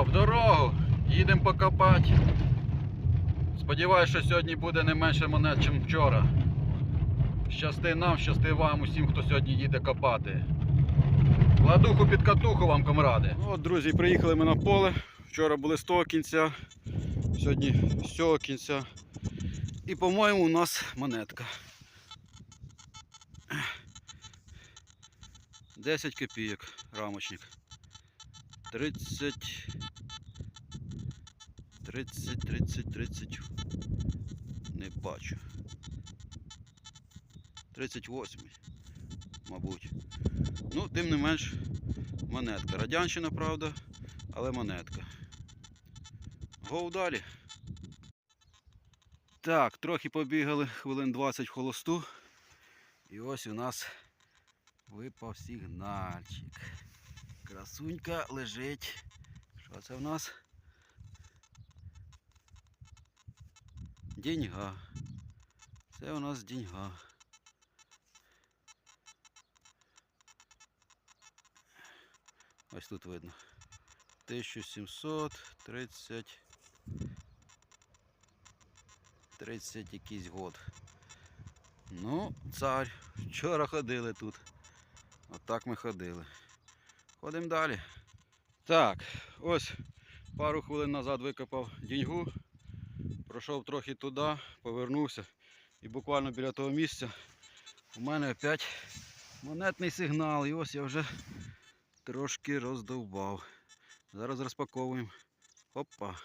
в дорогу. Їдемо покопати. Сподіваюсь, що сьогодні буде не менше монет, ніж вчора. Щасти нам, щасти вам, усім, хто сьогодні їде копати. Ладуху під катуху вам, комради. От, друзі, приїхали ми на поле. Вчора були з того кінця, сьогодні з цього кінця. І, по-моєму, у нас монетка. 10 копійок рамочник. 30. 30, 30, 30. Не бачу. 38, мабуть. Ну, тим не менш, монетка. Радянщина, правда, але монетка. Гоу далі. Так, трохи побігали хвилин 20 в холосту. І ось у нас випав сигнальчик. Красунька лежить. Що це в нас? Деньга. Це у нас деньга. Ось тут видно. 1730 30 якийсь год. Ну, цар. Вчора ходили тут. Отак ми ходили. Ходимо далі. Так, ось пару хвилин назад викопав діньгу. Пройшов трохи туди, повернувся. І буквально біля того місця у мене опять монетний сигнал. І ось я вже трошки роздовбав. Зараз розпаковуємо. Опа.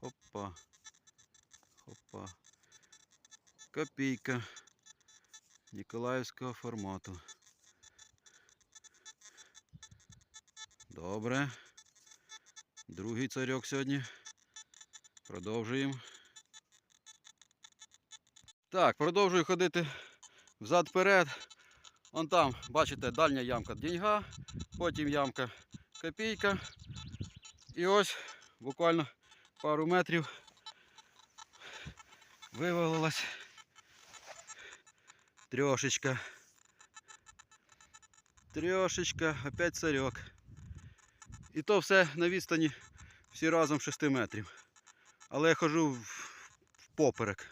Опа. Опа. Копійка Ніколаївського формату. Добре. Другий царьок сьогодні. Продовжуємо. Так, продовжую ходити взад-вперед. Вон там, бачите, дальня ямка деньга, потім ямка копійка. І ось буквально пару метрів вивалилась трьошечка. Трьошечка, опять царьок. І то все на відстані всі разом 6 метрів. Але я хожу в, поперек.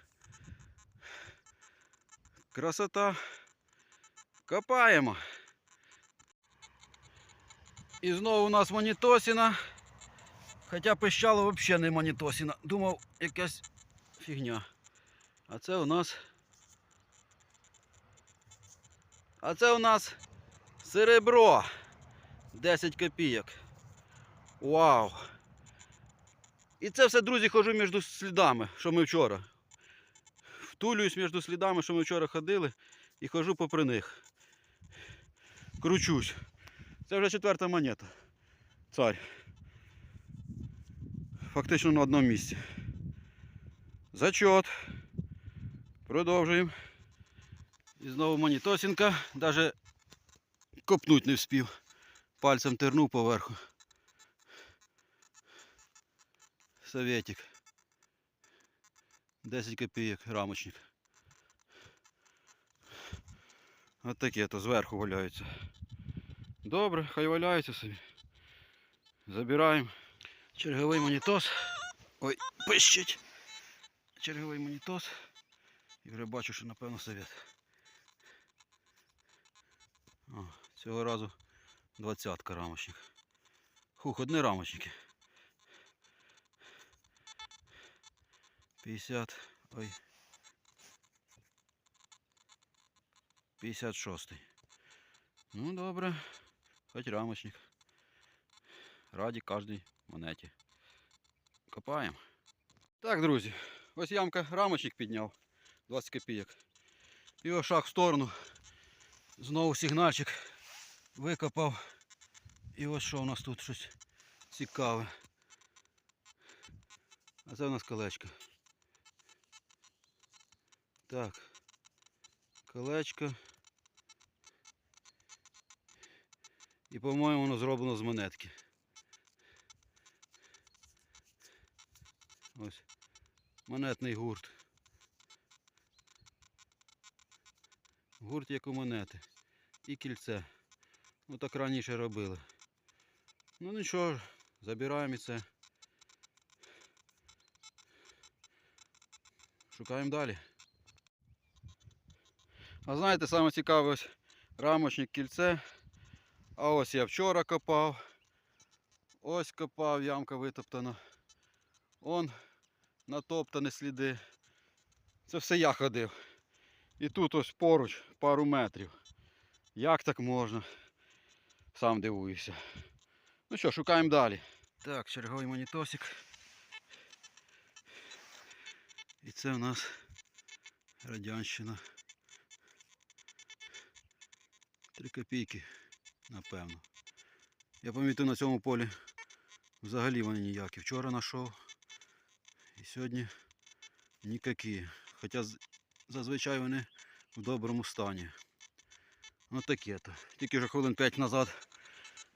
Красота. Копаємо. І знову у нас монітосіна. Хоча пищало взагалі не монітосіна. Думав, якась фігня. А це у нас. А це у нас серебро. 10 копійок. Вау! І це все, друзі, хожу між слідами, що ми вчора. Втулююсь між слідами, що ми вчора ходили, і хожу попри них. Кручусь. Це вже четверта монета. Царь. Фактично на одному місці. Зачот. Продовжуємо. І знову монітосінка. Навіть копнуть не вспів. Пальцем тернув поверху. Советик. 10 копійок рамочник. От такі то зверху валяються. Добре, хай валяються собі. Забираємо. Черговий монітос. Ой, пищить. Черговий монітос. І вже бачу, що напевно совет. О, цього разу двадцятка рамочник. Хух, одні рамочники. 50. Ой. 56. Ну добре. Хоч рамочник. Раді кожній монеті. Копаємо. Так, друзі. Ось ямка рамочник підняв. 20 копійок. Його шаг в сторону. Знову сигнальчик викопав. І ось що у нас тут щось цікаве. А це у нас колечко. Так. Колечко. І, по-моєму, воно зроблено з монетки. Ось. Монетний гурт. Гурт як у монети. І кільце. Ну так раніше робили. Ну нічого, забираємо і це. Шукаємо далі. А знаєте, саме цікаве ось рамочник кільце. А ось я вчора копав. Ось копав, ямка витоптана. Он натоптані сліди. Це все я ходив. І тут ось поруч пару метрів. Як так можна? Сам дивуюся. Ну що, шукаємо далі. Так, черговий монітосик. І це у нас радянщина. Три копійки, напевно. Я пам'ятаю на цьому полі взагалі вони ніякі. Вчора знайшов і сьогодні ніякі. Хоча зазвичай вони в доброму стані. Ну таке то. Тільки вже хвилин 5 назад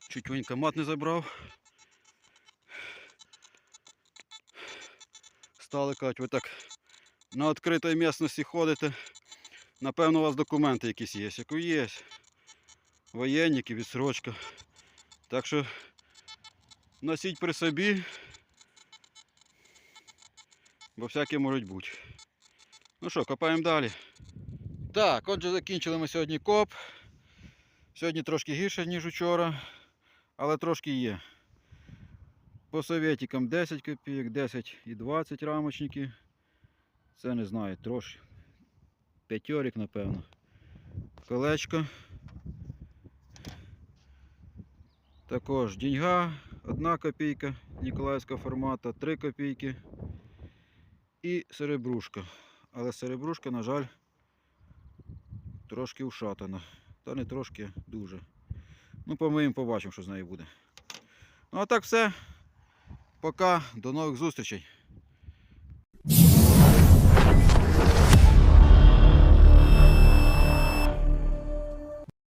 чуть воєнкомат не забрав. Стали кажуть, ви так на відкритій місцевості ходите. Напевно, у вас документи якісь є. Яку є. Воєнники, відсрочка. Так що носіть при собі. Бо всякі можуть бути. Ну що, копаємо далі. Так, отже, закінчили ми сьогодні коп. Сьогодні трошки гірше, ніж учора, але трошки є. По советикам 10 копійок, 10 і 20 рамочники. Це не знаю, трошки. П'ятьорік, напевно. Колечко. Також деньга, 1 копійка Ніколаївського формату, 3 копійки. І серебрушка. Але серебрушка, на жаль, трошки ушатана. Та не трошки, дуже. Ну, помиємо, побачимо, що з нею буде. Ну а так все. Пока, до нових зустрічей.